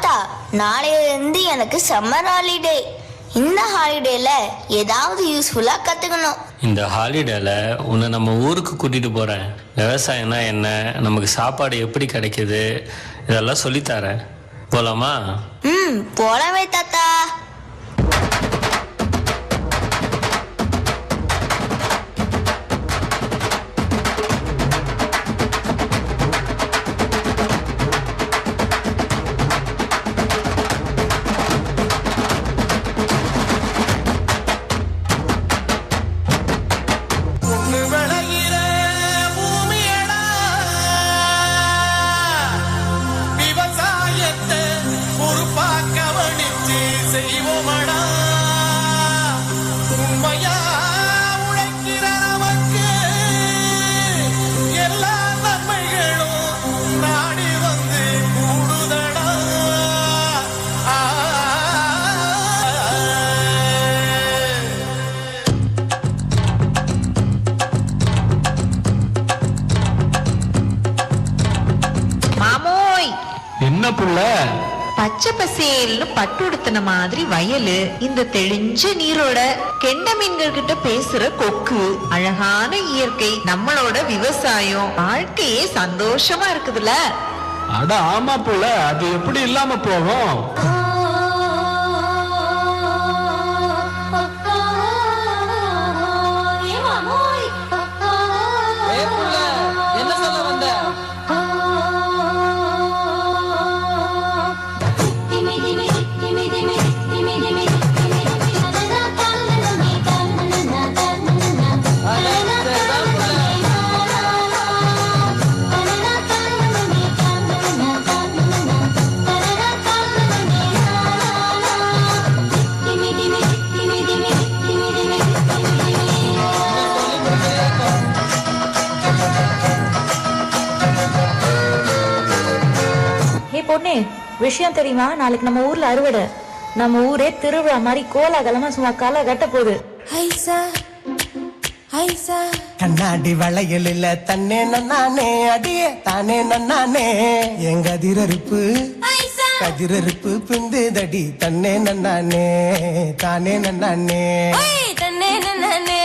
தாத்தா நாளையில இருந்து எனக்கு சம்மர் ஹாலிடே இந்த ஹாலிடேல ஏதாவது யூஸ்ஃபுல்லா கத்துக்கணும். இந்த ஹாலிடேல உன்னை நம்ம ஊருக்கு கூட்டிட்டு போறேன். விவசாயம்னா என்ன? நமக்கு சாப்பாடு எப்படி கிடைக்குது? இதெல்லாம் சொல்லித்தரேன் போலாமா? ம் போலவே தாத்தா. моя பச்சை பசேல்னு பட்டு உடுத்தின மாதிரி வயலு இந்த தெளிஞ்ச நீரோட கெண்ட மீன்கள் கிட்ட பேசுற கொக்கு அழகான இயற்கை நம்மளோட விவசாயம் வாழ்க்கையே சந்தோஷமா இருக்குதுல. அட ஆமா புள்ள அது எப்படி இல்லாம போகும்? பொண்ணு விஷயம் தெரியுமா? நாளைக்கு நம்ம ஊர்ல அறுவடை. நம்ம ஊரே திருவிழா மாதிரி கோலாகலமா சும்மா களை கட்ட போகுது. கண்ணாடி வளையலில் தன்னே நன்னானே அடியே தானே நன்னானே. எங்க அதிரறுப்பு? கதிரறுப்பு பிந்து தடி தன்னே நன்னானே தானே நன்னானே. தன்னே நன்னானே.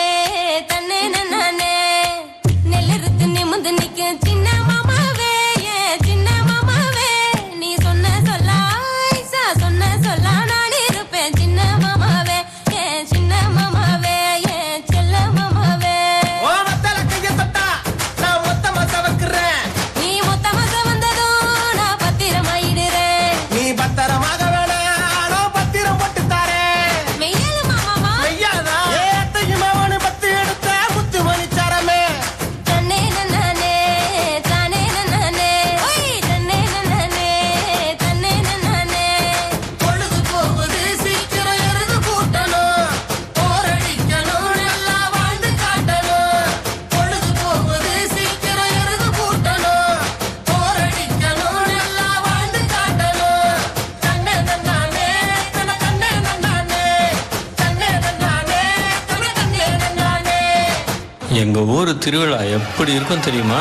ஊர் திருவிழா எப்படி இருக்கும் தெரியுமா?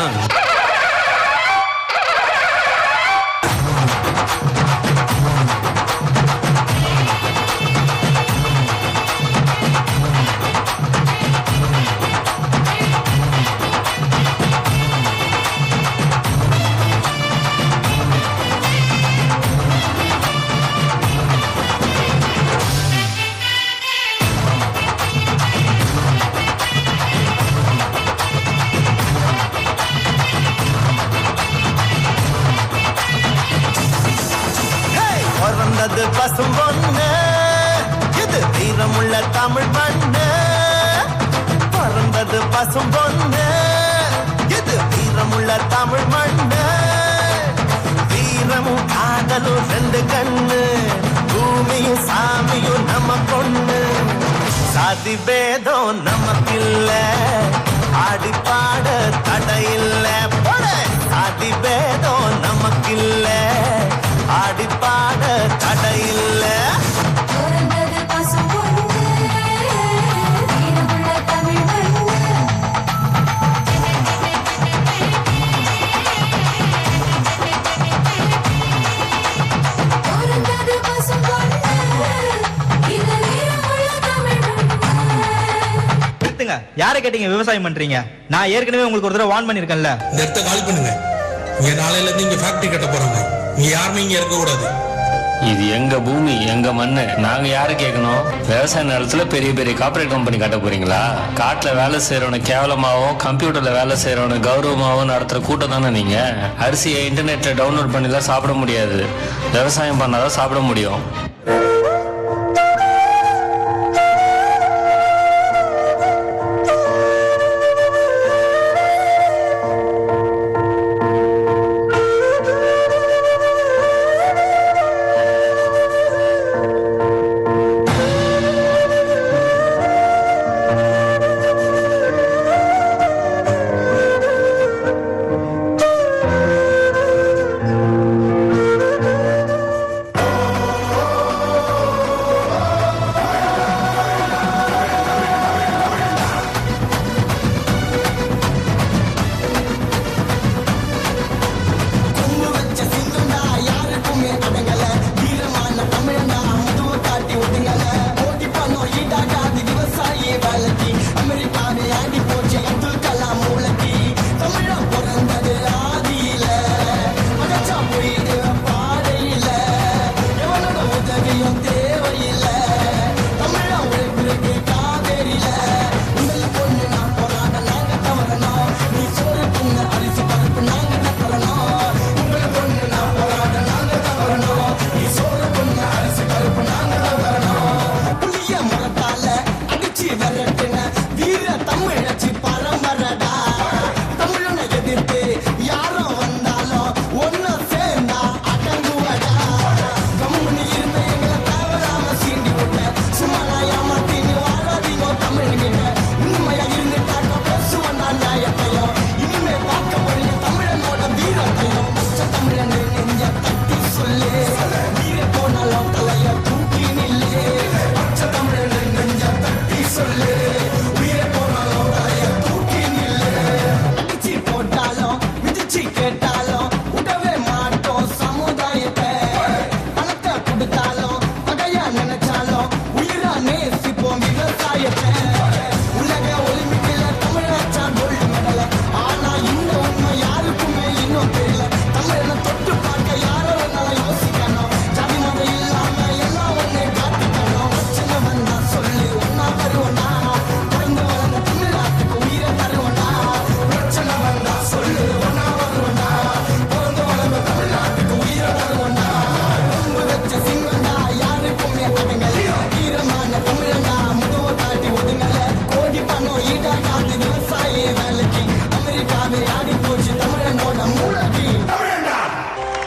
அது பசும் பொண்ணு இது தீரமுள்ள தமிழ் மண்ணு. பறந்தது பசும் பொண்ணு இது தீரமுள்ள தமிழ் மண்ணு. தீரமும் காதலும் ரெண்டு கண்ணு. பூமியும் சாமியும் நம்ம பொண்ணு. சாதி பேதம் நமக்கில்ல ஆடி பாட தடையில்லை. யாரை கேட்டீங்க? விவசாயம் பண்றீங்க. நான் ஏற்கனவே உங்களுக்கு ஒரு தடவை வார்ன் பண்ணிருக்கேன்ல இந்த இடத்த காலி பண்ணுங்க. இங்க நாளையில இருந்து இங்க ஃபேக்டரி கட்ட போறாங்க இங்க யாருமே இங்க இருக்க கூடாது. இது எங்க பூமி எங்க மண்ணு? நாங்க யாரு கேட்கணும்? விவசாய நிலத்துல பெரிய பெரிய கார்ப்பரேட் கம்பெனி கட்ட போறீங்களா? காட்டுல வேலை செய்யறவன கேவலமாவும் கம்ப்யூட்டர்ல வேலை செய்யறவன கௌரவமாவும் நடத்துற கூட்டம் தானே நீங்க? அரிசியை இன்டர்நெட்ல டவுன்லோட் பண்ணிலாம் சாப்பிட முடியாது. விவசாயம் பண்ணாதான் சாப்பிட முடியும்.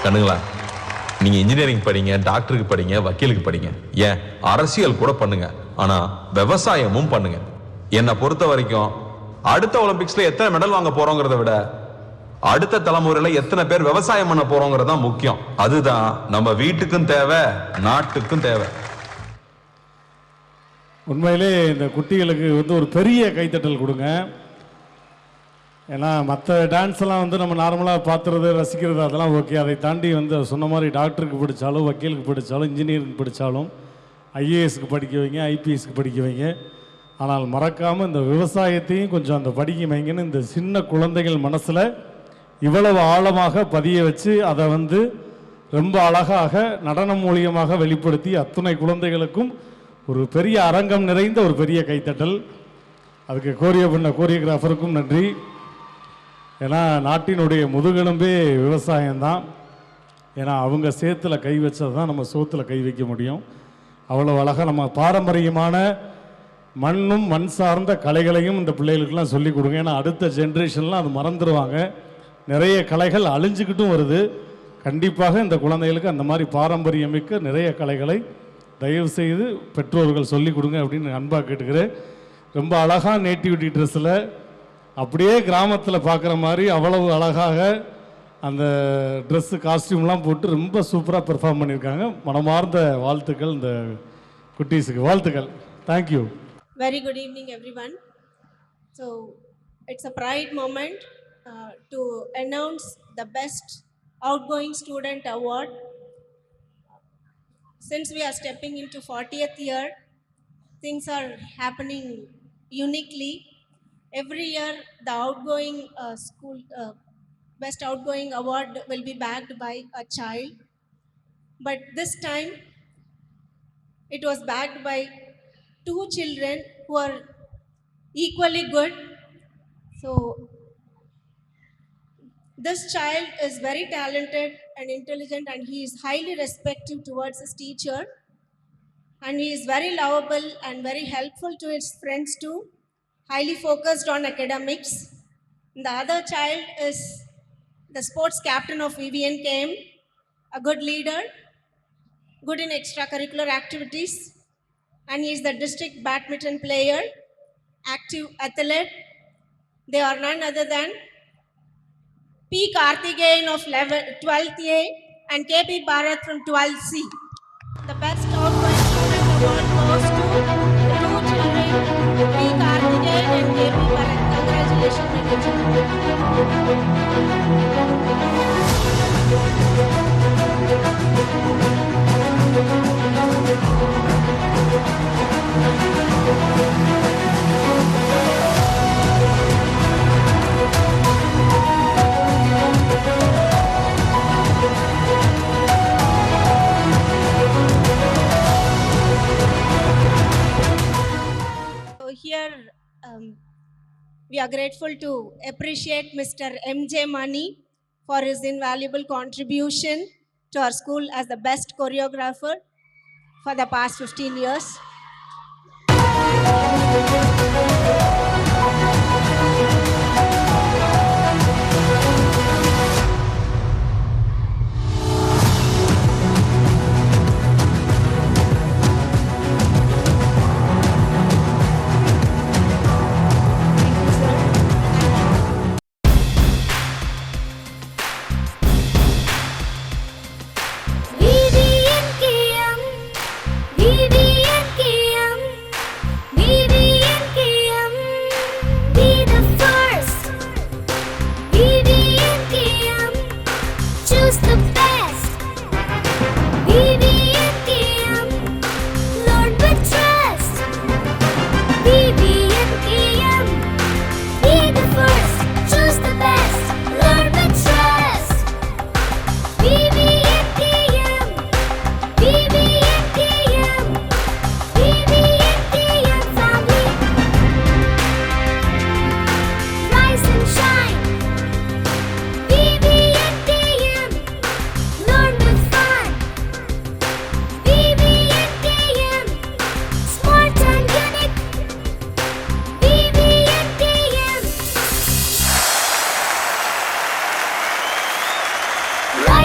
கண்ணுங்களா? நீங்க இன்ஜினியரிங் படிங்க டாக்டருக்கு படிங்க வக்கீலுக்கு படிங்க. ஏன்? அரசியல் கூட பண்ணுங்க. ஆனா விவசாயமும் பண்ணுங்க. என்னை பொறுத்த வரைக்கும் அடுத்த ஒலிம்பிக்ஸ்ல எத்தனை மெடல் வாங்க போறோங்கிறத விட அடுத்த தலைமுறையில எத்தனை பேர் விவசாயம் பண்ண போறோங்கிறது தான் முக்கியம். அதுதான் நம்ம வீட்டுக்கும் தேவை நாட்டுக்கும் தேவை. உண்மையிலே இந்த குட்டிகளுக்கு வந்து ஒரு பெரிய கைத்தட்டல் கொடுங்க. ஏன்னா மற்ற டான்ஸ் எல்லாம் வந்து நம்ம நார்மலாக பார்த்துறது ரசிக்கிறது அதெல்லாம் ஓகே அதை தாண்டி வந்து சொன்ன மாதிரி டாக்டருக்கு படித்தாலும் வக்கீலுக்கு படித்தாலும் இன்ஜினியரிங் படித்தாலும் ஐஏஎஸ்க்கு படிக்க வைங்க ஐபிஎஸ்க்கு படிக்க வைங்க. ஆனால் மறக்காமல் இந்த விவசாயத்தையும் கொஞ்சம் அந்த படிக்க வைங்கன்னு இந்த சின்ன குழந்தைகள் மனசில் இவ்வளவு ஆழமாக பதிய வச்சு அதை வந்து ரொம்ப அழகாக நடனம் மூலியமாக வெளிப்படுத்தி அத்துணை குழந்தைகளுக்கும் ஒரு பெரிய அரங்கம் நிறைந்த ஒரு பெரிய கைத்தட்டல். அதுக்கு கோரிய பண்ண கோரியோகிராஃபருக்கும் நன்றி. ஏன்னா நாட்டினுடைய முதுகெலும்பே விவசாயம்தான். ஏன்னா அவங்க சேத்துல கை வச்சது தான் நம்ம சோத்தில் கை வைக்க முடியும். அவ்வளோ அழகாக நம்ம பாரம்பரியமான மண்ணும் மண் சார்ந்த கலைகளையும் இந்த பிள்ளைகளுக்கெல்லாம் சொல்லிக் கொடுங்க. ஏன்னா அடுத்த ஜென்ரேஷன்லாம் அது மறந்துடுவாங்க நிறைய கலைகள் அழிஞ்சுக்கிட்டும் வருது. கண்டிப்பாக இந்த குழந்தைகளுக்கு அந்த மாதிரி பாரம்பரியமிக்க நிறைய கலைகளை தயவு செய்து பெற்றோர்கள் சொல்லிக் கொடுங்க அப்படின்னு அன்பாக கேட்டுக்கிறேன். ரொம்ப அழகாக நேட்டிவிட்டி ட்ரெஸ்ஸில் அப்படியே கிராமத்தில் பார்க்குற மாதிரி அவ்வளவு அழகாக அந்த ட்ரெஸ்ஸு காஸ்டியூம்லாம் போட்டு ரொம்ப சூப்பராக பெர்ஃபார்ம் பண்ணியிருக்காங்க மனமார்ந்த வாழ்த்துக்கள் இந்த குட்டீஸுக்கு வாழ்த்துக்கள் thank you very good evening everyone so it's a pride moment to announce the best outgoing student award since we are stepping into 40th year things are happening uniquely every year the outgoing uh, school uh, best outgoing award will be backed by a child. But this time it was backed by two children who are equally good. So this child is very talented and intelligent and he is highly respectful towards his teacher and he is very lovable and very helpful to his friends too highly focused on academics the other child is the sports captain of vvnkm a good leader good in extracurricular activities and he is the district badminton player active athlete they are none other than P. Karthikeyan of 11, 12th A and KP Bharat from 12th C. The best we are grateful to appreciate Mr. MJ Mani for his invaluable contribution to our school as the best choreographer for the past 15 years.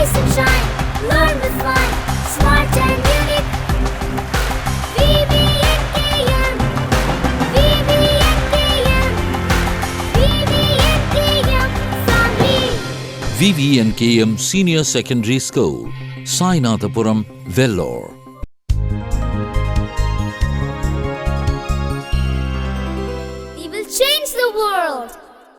Rise and shine, learn with fun, smart and unique. VVNKM, VVNKM, VVNKM family. VVNKM Senior Secondary School, Sainathapuram, Vellore.